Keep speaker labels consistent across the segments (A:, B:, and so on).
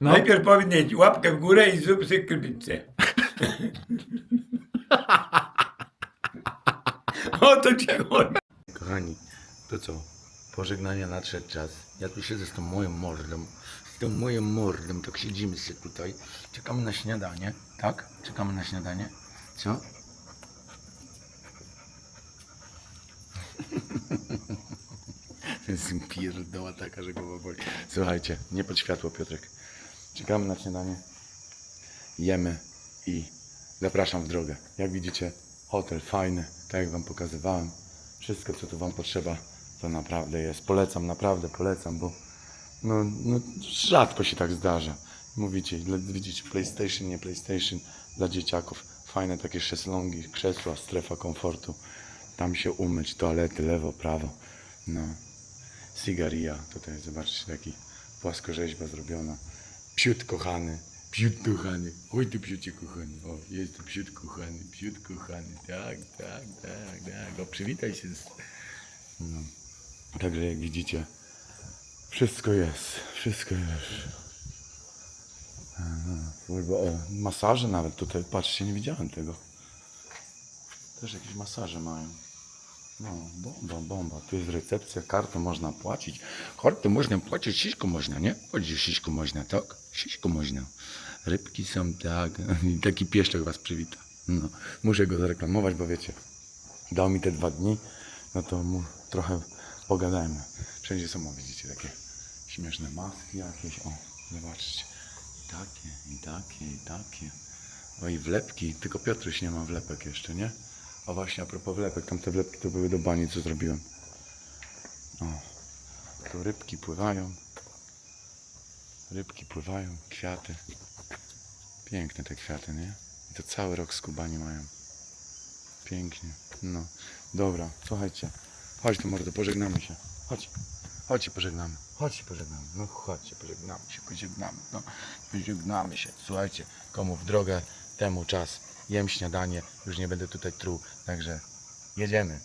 A: No.
B: Najpierw powinien łapkę w górę i zrób sobie krypicę. o to ci chodzi.
A: Kochani, to co? Pożegnania nadszedł czas. Ja tu siedzę z tą moją mordą. Z tą moją mordą, tak siedzimy sobie tutaj. Czekamy na śniadanie, tak? Czekamy na śniadanie. Co? To jest pierdoła taka, że głowa boli. Słuchajcie, nie pod światło, Piotrek. Czekamy na śniadanie. Jemy i zapraszam w drogę. Jak widzicie, hotel fajny, tak jak Wam pokazywałem. Wszystko, co tu Wam potrzeba, to naprawdę jest. Polecam, naprawdę polecam, bo no, no, rzadko się tak zdarza. Mówicie, widzicie, PlayStation, nie PlayStation dla dzieciaków. Fajne takie szeslongi, krzesła, strefa komfortu. Tam się umyć, toalety, lewo, prawo. No. Cigaria, tutaj zobaczcie, taki płaskorzeźba zrobiona. Psiut kochany, psiut kochany, oj tu psiucie kochany, o jest tu psiut kochany, psiut kochany, tak, tak, tak, tak, o przywitaj się z... No. Także jak widzicie, wszystko jest, wszystko jest. O, masaże nawet tutaj, patrzcie, nie widziałem tego. Też jakieś masaże mają. No, bomba, bomba. Tu jest recepcja, kartą można płacić. Kartą można płacić, siśko można, nie? Chodzi, siśko można, tak? Siśko można. Rybki są, tak. I taki pieszczek was przywita. No, muszę go zareklamować, bo wiecie, dał mi te dwa dni, no to mu trochę pogadajmy. Wszędzie są, widzicie, takie śmieszne maski jakieś. O, zobaczcie. I takie, i takie, i takie. O i wlepki, tylko Piotruś nie ma wlepek jeszcze, nie? A właśnie a propos wlepek, tamte wlepki to były do bani, co zrobiłem. O, tu rybki pływają. Rybki pływają, kwiaty. Piękne te kwiaty, nie? I to cały rok skubani mają. Pięknie. No, dobra, słuchajcie. Chodź tu mordo, pożegnamy się. Chodź. Chodź się pożegnamy. Chodź się pożegnamy. No chodźcie, pożegnamy się, pożegnamy. No, pożegnamy się. Słuchajcie, komu w drogę, temu czas. Jem śniadanie, już nie będę tutaj truł, także jedziemy.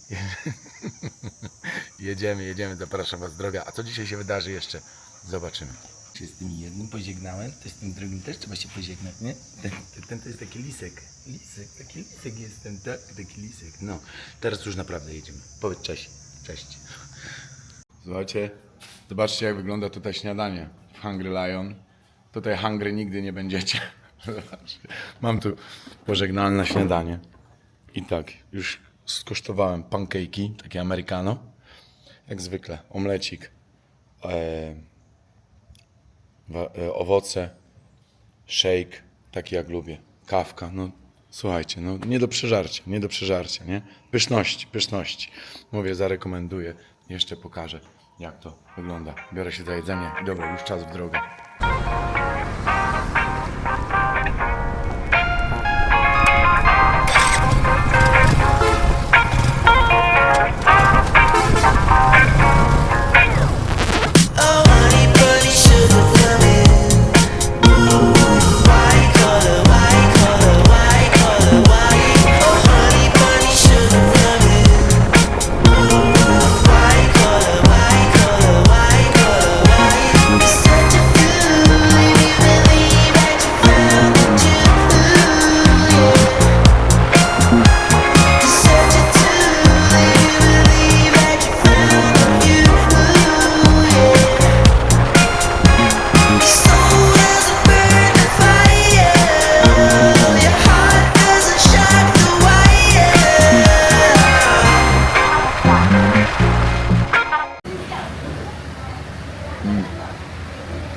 A: jedziemy, jedziemy, zapraszam Was droga. A co dzisiaj się wydarzy jeszcze? Zobaczymy. Czy z tym jednym pożegnałem, to z tym drugim też trzeba się pożegnać, nie? Ten, ten to jest taki lisek. Lisek, taki lisek jestem, tak, taki lisek. No, teraz już naprawdę jedziemy. Powiedz cześć. Cześć. Słuchajcie, zobaczcie jak wygląda tutaj śniadanie w Hungry Lion. Tutaj hungry nigdy nie będziecie. Mam tu pożegnalne śniadanie. I tak, już skosztowałem pancake'i, takie americano. Jak zwykle, omlecik, e, e, owoce, shake, taki jak lubię, kawka, no słuchajcie, no nie do przeżarcia, nie do przeżarcia, nie? Pyszności, pyszności. Mówię, zarekomenduję, jeszcze pokażę jak to wygląda. Biorę się za jedzenie dobra, już czas w drogę.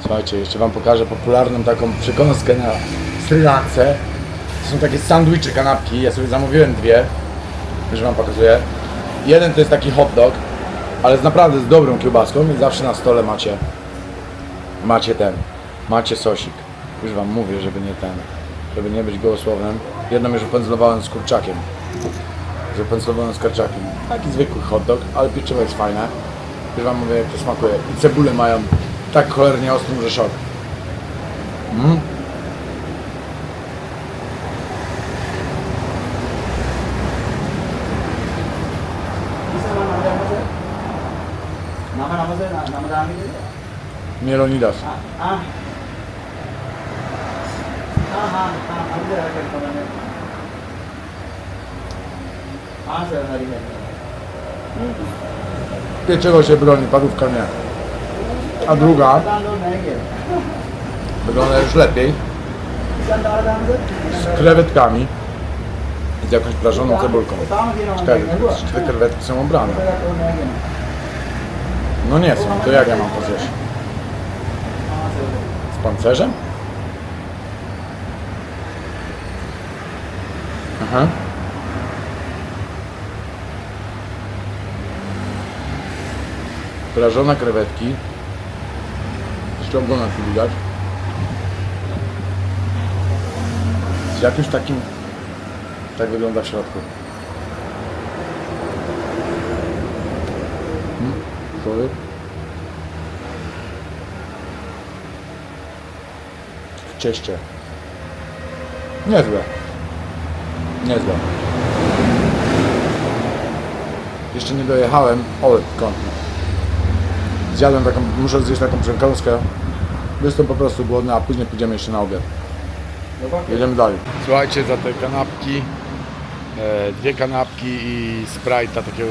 A: Słuchajcie, jeszcze Wam pokażę popularną taką przekąskę na Sri Lance. To są takie sandwicze, kanapki. Ja sobie zamówiłem dwie. Już Wam pokazuję. Jeden to jest taki hot dog, ale z naprawdę z dobrą kiełbaską i zawsze na stole macie macie ten, macie sosik. Już Wam mówię, żeby nie ten, żeby nie być gołosłownym. Jedną już upędzlowałem z kurczakiem. Zapędzlowałem z kurczakiem. Taki zwykły hot dog, ale pieczywo jest fajne. Już Wam mówię, jak to smakuje. I cebulę mają tak cholernie ostrym Rzeszowie. Mm. Mielonidas. Pieczego się broni, parówka nie a druga wygląda już lepiej z krewetkami i z jakąś prażoną cebulką. Cztery, cztery krewetki są
C: obrane.
A: No nie są, to jak ja mam to zjeść? Z pancerzem? Aha. Prażone krewetki Ogonek tu widać. Z jakimś takim... Tak wygląda w środku. Hmm, sorry. w cieście. Niezłe. Niezłe. Jeszcze nie dojechałem. O, kątno. Zjadłem taką, muszę zjeść taką przekąskę. Jestem po prostu głodny, a później pójdziemy jeszcze na obiad. Jedziemy dalej. Słuchajcie, za te kanapki, e, dwie kanapki i Sprite'a takiego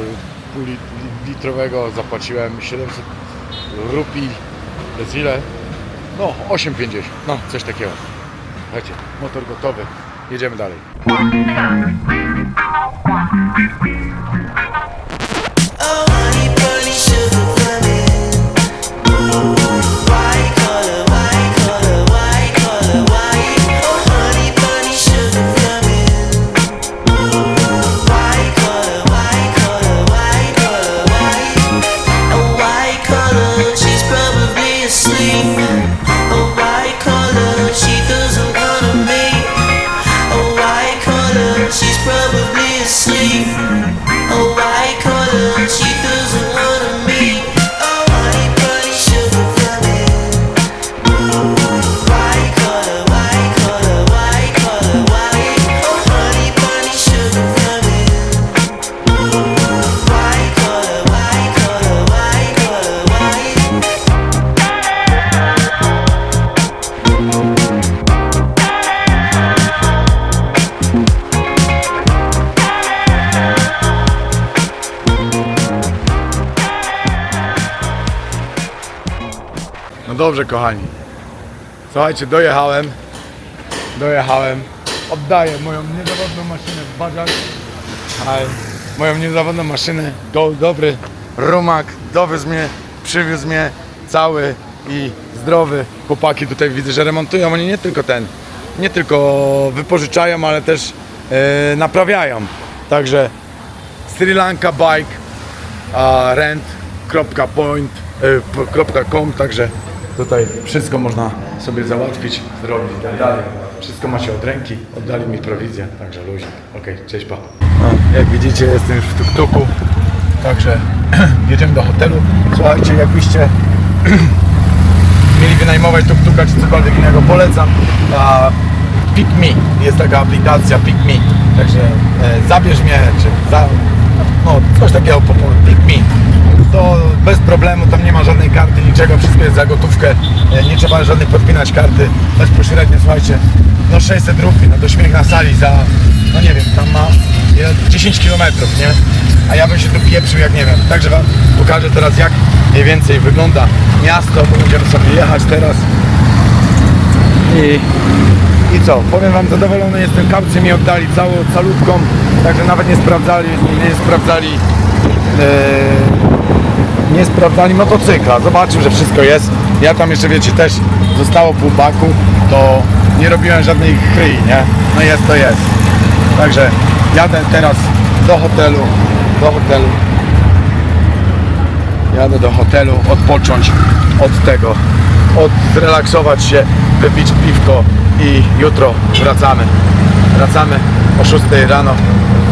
A: pół lit- li- litrowego zapłaciłem 700 rupii. To jest ile? No, 8,50. No, coś takiego. Słuchajcie, motor gotowy. Jedziemy dalej. Dobrze, kochani. Słuchajcie, dojechałem. Dojechałem. Oddaję moją niezawodną maszynę w moją niezawodną maszynę. Do, dobry rumak dowiózł mnie, przywiózł mnie cały i zdrowy. Chłopaki tutaj widzę, że remontują. Oni nie tylko ten, nie tylko wypożyczają, ale też e, naprawiają. Także Sri Lanka Bike a rent.point.com, także tutaj wszystko można sobie załatwić, zrobić i tak dalej. Wszystko macie od ręki, oddali mi prowizję, także luźno. Okej, cześć pa. No, jak widzicie jestem już w tuk-tuku, także jedziemy do hotelu. Słuchajcie, jakbyście mieli wynajmować tuk-tuka czy cokolwiek innego, polecam. A, Pick Me, jest taka aplikacja Pick Me, także e, zabierz mnie, czy za, no coś takiego po- Pick Me. To bez problemu, tam nie ma żadnej karty, niczego, wszystko jest za gotówkę, nie trzeba żadnych podpinać karty, bezpośrednio, słuchajcie, no 600 rupii, no to śmiech na sali za, no nie wiem, tam ma ile, 10 km, nie? A ja bym się tu pieprzył jak nie wiem, także Wam pokażę teraz jak mniej więcej wygląda miasto, bo będziemy sobie jechać teraz i, I co? Powiem wam, zadowolony jestem. Kapcy mi oddali całą calutką, także nawet nie sprawdzali, nie sprawdzali e, nie sprawdzali motocykla. Zobaczył, że wszystko jest. Ja tam jeszcze wiecie też zostało pół baku, to nie robiłem żadnej chryi, nie? No jest to jest. Także jadę teraz do hotelu, do hotelu. Jadę do hotelu odpocząć od tego, od zrelaksować się, wypić piwko i jutro wracamy. Wracamy o 6 rano.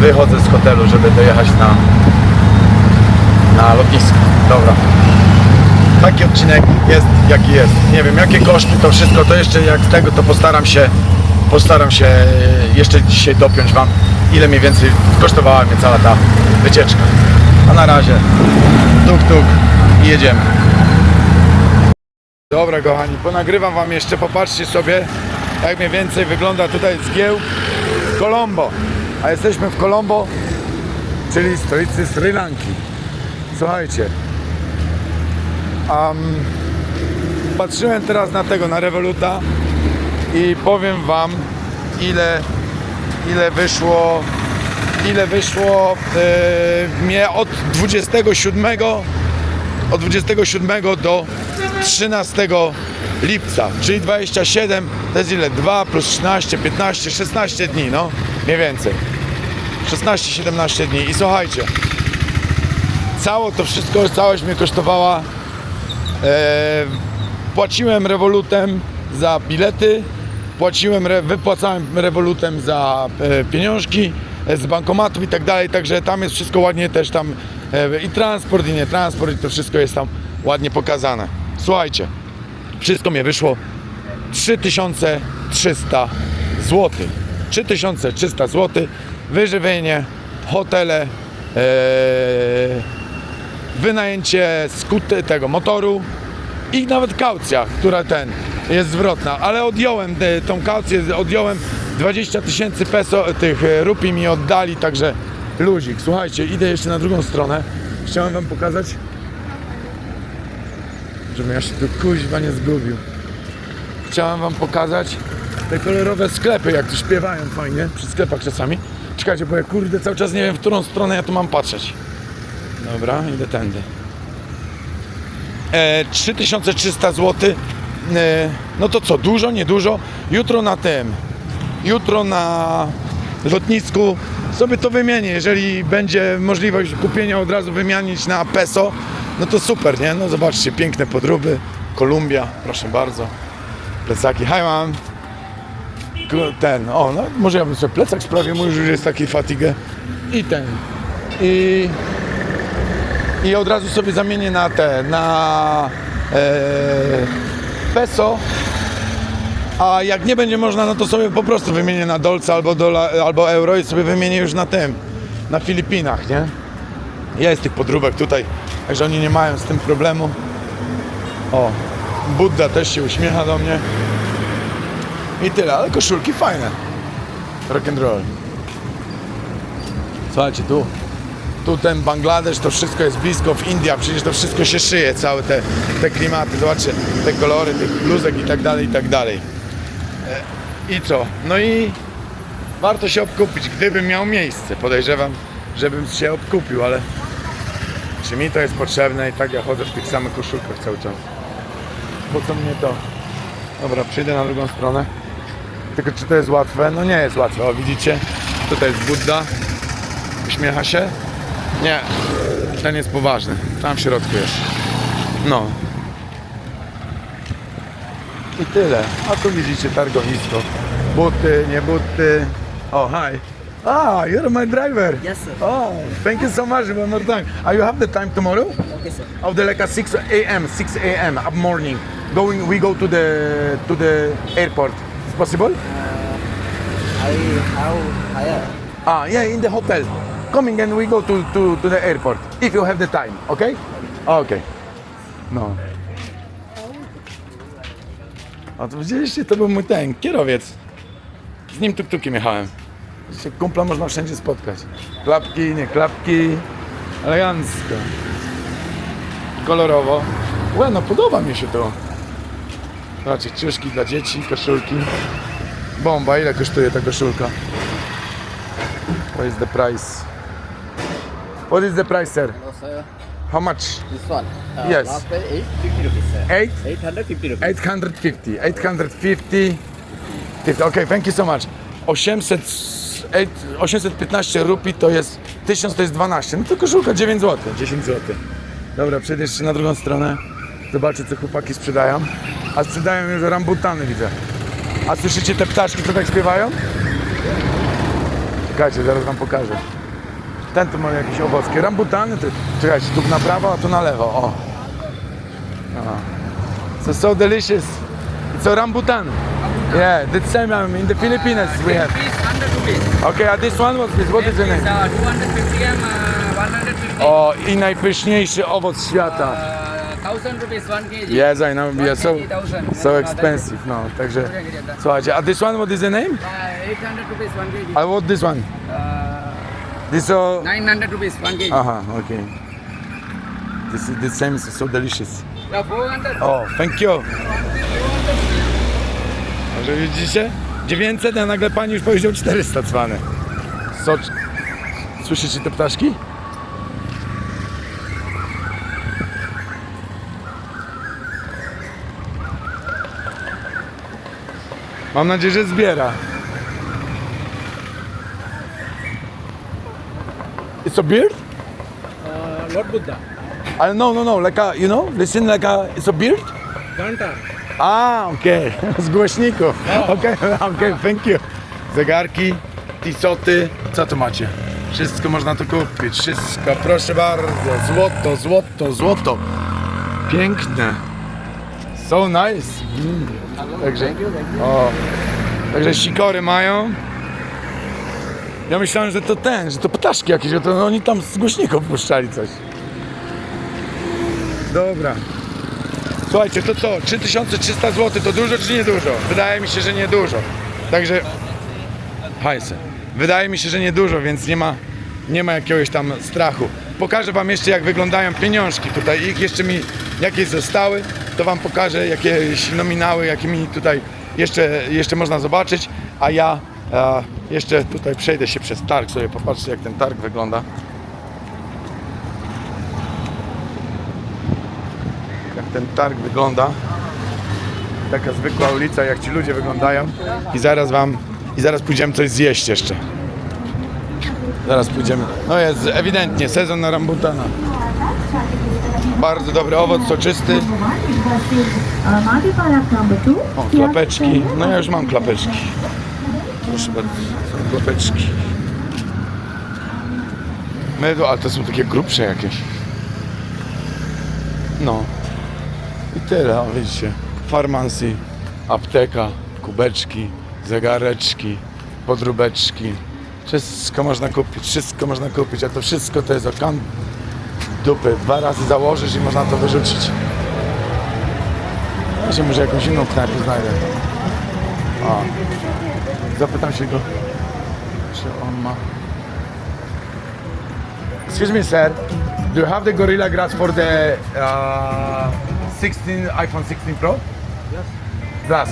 A: Wychodzę z hotelu, żeby dojechać na, na lotnisko. Dobra. Taki odcinek jest jaki jest. Nie wiem jakie koszty to wszystko, to jeszcze jak z tego to postaram się postaram się jeszcze dzisiaj dopiąć wam ile mniej więcej kosztowała mnie cała ta wycieczka. A na razie tuk tuk i jedziemy. Dobra kochani, ponagrywam wam jeszcze, popatrzcie sobie Tak mniej więcej wygląda tutaj zgiełk Colombo. A jesteśmy w Colombo, czyli stolicy Sri Lanki. Słuchajcie. Um, patrzyłem teraz na tego, na Revoluta i powiem wam ile, ile wyszło ile wyszło e, mnie od 27 od 27 do 13 lipca, czyli 27 to jest ile? 2 plus 13, 15, 16 dni, no mniej więcej 16-17 dni i słuchajcie cało to wszystko, całość mnie kosztowała e, płaciłem rewolutem za bilety płaciłem, wypłacałem rewolutem za e, pieniążki e, z bankomatów i tak dalej, także tam jest wszystko ładnie też tam e, i transport i nie transport i to wszystko jest tam ładnie pokazane. Słuchajcie, wszystko mnie wyszło 3300 zł. 3300 zł, wyżywienie, hotele, e, wynajęcie skuty tego motoru i nawet kaucja, która ten jest zwrotna, ale odjąłem te, tą kaucję, odjąłem 20 tysięcy peso, tych e, rupi mi oddali, także luzik. Słuchajcie, idę jeszcze na drugą stronę. Chciałem wam pokazać, żebym ja się tu kuźwa nie zgubił. Chciałem wam pokazać te kolorowe sklepy, jak tu śpiewają fajnie, przy sklepach czasami. Czekajcie, bo ja kurde cały czas nie wiem, w którą stronę ja tu mam patrzeć. Dobra, idę tędy. E, 3300 zł. E, no to co, dużo, niedużo? Jutro na tym, jutro na lotnisku sobie to wymienię. Jeżeli będzie możliwość kupienia od razu wymienić na peso, no to super, nie? No zobaczcie, piękne podróby. Kolumbia, proszę bardzo. Plecaki, hi mam. Ten, o, no może ja bym sobie plecak sprawił, mój już jest taki fatigę. I ten. I i od razu sobie zamienię na te, na e, peso. A jak nie będzie można, no to sobie po prostu wymienię na dolce albo, dola, albo euro i sobie wymienię już na tym, na Filipinach, nie? Jest tych podróbek tutaj, także oni nie mają z tym problemu. O, Budda też się uśmiecha do mnie. I tyle, ale koszulki fajne. Rock and roll. Słuchajcie, tu tu ten Bangladesz, to wszystko jest blisko, w India przecież to wszystko się szyje, całe te, te klimaty, zobaczcie, te kolory tych bluzek i tak dalej, i tak dalej. E, I co? No i warto się obkupić, gdybym miał miejsce, podejrzewam, żebym się obkupił, ale czy mi to jest potrzebne i tak ja chodzę w tych samych koszulkach cały czas. Po co mnie to? Dobra, przyjdę na drugą stronę. Tylko czy to jest łatwe? No nie jest łatwe, o widzicie? Tutaj jest Budda, uśmiecha się. Nie, ten jest poważny. Tam w środku jest. No. I tyle. A tu widzicie targowisko. Buty, nie buty. O, hi. Ah, you're my driver.
C: Yes, sir.
A: Oh, thank you so much one more time. Are you have the time tomorrow?
C: Okay, sir.
A: Of the like a 6 a.m., 6 a.m. up morning. Going, we go to the to the airport. It's possible?
C: I have higher.
A: Ah, yeah, in the hotel. Coming and we go to, to, to the airport. If you have the time, okay? Okay. No. A to widzieliście, to był mój ten, kierowiec. Z nim tuk-tukiem jechałem. Widzicie, kumpla można wszędzie spotkać. Klapki, nie klapki. Elegancko. Kolorowo. Łe, no podoba mi się to. Zobaczcie, ciuszki dla dzieci, koszulki. Bomba, ile kosztuje ta koszulka? What is the price? What is the price, sir?
D: Hello, sir.
A: How much?
D: This one. Uh,
A: Yes.
D: Last price 850 rupees, sir.
A: Eight?
D: 850 rupees.
A: 850. 850. 50. Okay, thank you so much. 800, eight- 815 rupi to jest 1000 to jest 12. No to koszulka 9 zł, 10 zł. Dobra, przejdę jeszcze na drugą stronę. Zobaczę co chłopaki sprzedają. A sprzedają już rambutany widzę. A słyszycie te ptaszki, co tak śpiewają? Czekajcie, zaraz wam pokażę. Ten tu ma jakieś owocki. Rambutany, to, czekajcie, tu na prawo, a tu na lewo. O. So so delicious. It's a rambutan. Yeah, the same um, in the Philippines we have.
E: Piece 100 rupees.
A: Okay, uh, this one was this. What is the name?
E: uh, 250 gram, uh, 150.
A: O, i najpyszniejszy owoc świata.
E: Uh,
D: thousand rupees one kg.
A: Yes, I know. We are so,
D: 1,000.
A: so expensive. No, także... Słuchajcie, a this one, what is the name?
D: Uh, 800 rupees one kg.
A: I want this one.
D: Uh,
A: This uh,
D: 900 rupees one kg.
A: Aha, okay. This is the same, is so delicious.
D: Yeah, 400.
A: O, thank you. Może widzicie? 900, a nagle pani już powiedział 400 cwane. Socz... Słyszycie te ptaszki? Mam nadzieję, że zbiera. It's a beard?
D: Uh, Lord Buddha.
A: I no, no, no, like a, you know, listen like a, it's a beard?
D: Ganta.
A: A, okej, z głośników. Okej, okej, thank you. Zegarki, tisoty, co tu macie? Wszystko można tu kupić, wszystko, proszę bardzo. Złoto, złoto, złoto. Piękne. So nice. Mm. Także, o, także sikory mają. Ja myślałem, że to ten, że to ptaszki jakieś, że to oni tam z głośników puszczali coś. Dobra. Słuchajcie, to co? 3300 zł to dużo czy nie dużo? Wydaje mi się, że nie dużo. Także. Hajsy. Wydaje mi się, że nie dużo, więc nie ma, nie ma jakiegoś tam strachu. Pokażę wam jeszcze jak wyglądają pieniążki tutaj. Ich jeszcze mi jakieś zostały, to wam pokażę jakieś nominały, jakie mi tutaj jeszcze, jeszcze można zobaczyć. A ja e, jeszcze tutaj przejdę się przez targ, sobie popatrzcie jak ten targ wygląda. jak ten targ wygląda. Taka zwykła ulica, jak ci ludzie wyglądają. I zaraz wam, i zaraz pójdziemy coś zjeść jeszcze. Zaraz pójdziemy. No jest ewidentnie sezon na rambutana. Bardzo dobry owoc, soczysty. O, klapeczki. No ja już mam klapeczki. Proszę bardzo, klapeczki. Mydło, ale to są takie grubsze jakieś. No. I tyle, o widzicie. Farmacy, apteka, kubeczki, zegareczki, podróbeczki. Wszystko można kupić, wszystko można kupić, a to wszystko to jest okan dupy. Dwa razy założysz i można to wyrzucić. Ja się może jakąś inną knajpę znajdę. A. Zapytam się go, czy on ma... Excuse me, sir. Do you have the Gorilla Glass for the uh, 16 iPhone 16 Pro? Yes. Glass.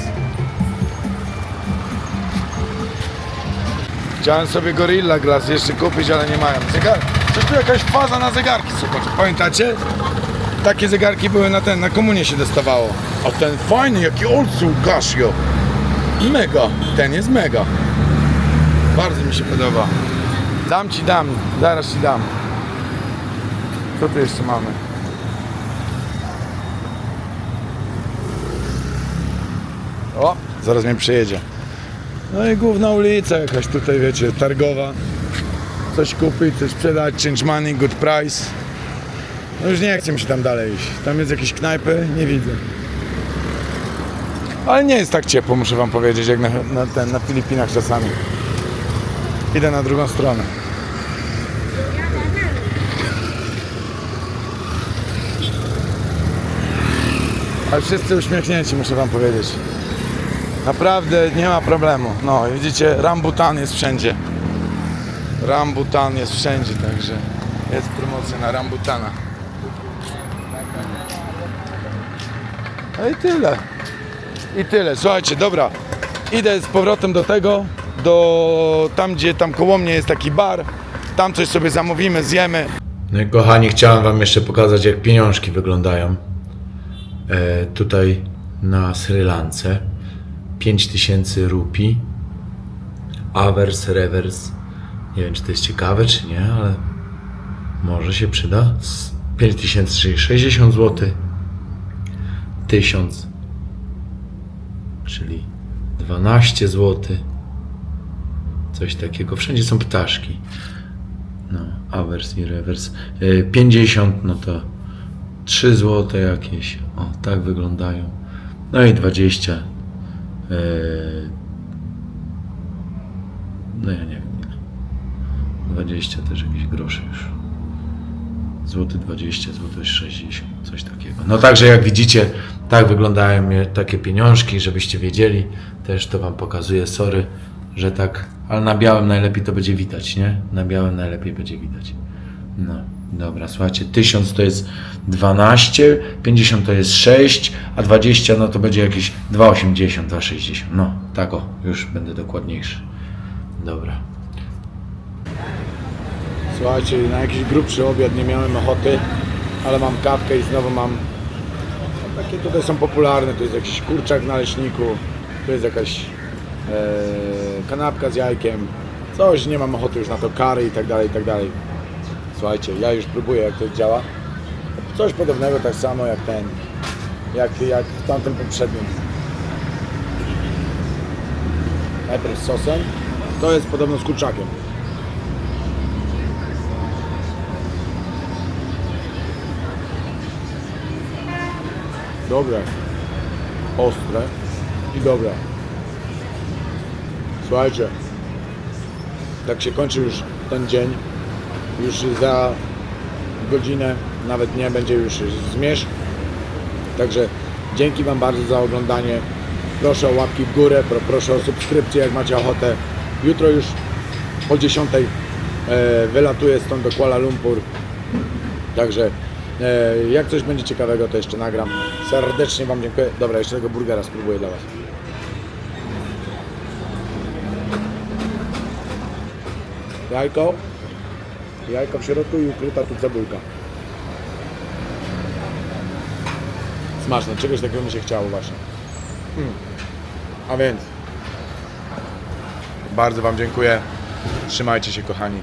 A: Chciałem sobie Gorilla Glass jeszcze kupić, ale nie mają. Zegar... Coś tu jakaś faza na zegarki, słuchajcie. Pamiętacie? Takie zegarki były na ten, na komunie się dostawało. A ten fajny, jaki old school Casio. Mega. Ten jest mega. Bardzo mi się podoba. Dam ci, dam. Zaraz ci dam. Co tu jeszcze mamy? O, zaraz mnie przejedzie. No i główna ulica jakaś tutaj, wiecie, targowa. Coś kupić, coś sprzedać, change money, good price. No już nie chcę mi się tam dalej iść. Tam jest jakieś knajpy, nie widzę. Ale nie jest tak ciepło, muszę wam powiedzieć, jak na, na, ten, na Filipinach czasami. Idę na drugą stronę. Ale wszyscy uśmiechnięci, muszę wam powiedzieć. Naprawdę nie ma problemu. No, widzicie, rambutan jest wszędzie. Rambutan jest wszędzie, także jest promocja na rambutana. No i tyle. I tyle. Słuchajcie, dobra. Idę z powrotem do tego, do tam, gdzie tam koło mnie jest taki bar. Tam coś sobie zamówimy, zjemy. No i kochani, chciałem wam jeszcze pokazać, jak pieniążki wyglądają. E, tutaj na Sri Lance 5000 rupii avers, revers nie wiem czy to jest ciekawe czy nie, ale może się przyda Z 5000 czyli 60 zł 1000 czyli 12 zł coś takiego, wszędzie są ptaszki no, avers i revers E, 50 no to 3 złote jakieś. O, tak wyglądają. No i 20. Eee, no ja nie wiem. ile. 20 też jakieś grosze już. Złoty 20, złoty 60, coś takiego. No także jak widzicie, tak wyglądają takie pieniążki, żebyście wiedzieli. Też to wam pokazuję, sorry, że tak, ale na białym najlepiej to będzie widać, nie? Na białym najlepiej będzie widać. No, dobra, słuchajcie, 1000 to jest 12, 50 to jest 6, a 20 no to będzie jakieś 2,80, 2,60. No, tak o, już będę dokładniejszy. Dobra. Słuchajcie, na jakiś grubszy obiad nie miałem ochoty, ale mam kawkę i znowu mam. No, takie tutaj są popularne, to jest jakiś kurczak w naleśniku, to jest jakaś e, kanapka z jajkiem, coś, nie mam ochoty już na to, kary i tak dalej, i tak dalej. Słuchajcie, ja już próbuję jak to działa. Coś podobnego tak samo jak ten, jak, jak w tamtym poprzednim. Najpierw sosem, to jest podobno z kurczakiem. Dobre, ostre i dobre. Słuchajcie, tak się kończy już ten dzień, już za godzinę, nawet nie, będzie już zmierzch. Także dzięki Wam bardzo za oglądanie. Proszę o łapki w górę, pro, proszę o subskrypcję, jak macie ochotę. Jutro już o 10 e, wylatuję stąd do Kuala Lumpur. Także jak coś będzie ciekawego, to jeszcze nagram. Serdecznie Wam dziękuję. Dobra, jeszcze tego burgera spróbuję dla Was. Jajko. Jajko w środku i ukryta tu cebulka. Smaczne, czegoś takiego mi się chciało właśnie. Hmm. A więc bardzo Wam dziękuję. Trzymajcie się kochani.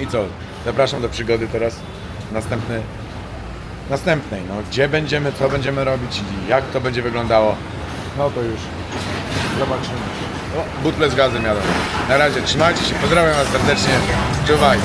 A: I co? Zapraszam do przygody teraz. Następny, następnej. No, gdzie będziemy, co będziemy robić i jak to będzie wyglądało. No to już zobaczymy. O, butle z gazem jadą. Na razie, trzymajcie się, pozdrawiam Was serdecznie. Czuwaj.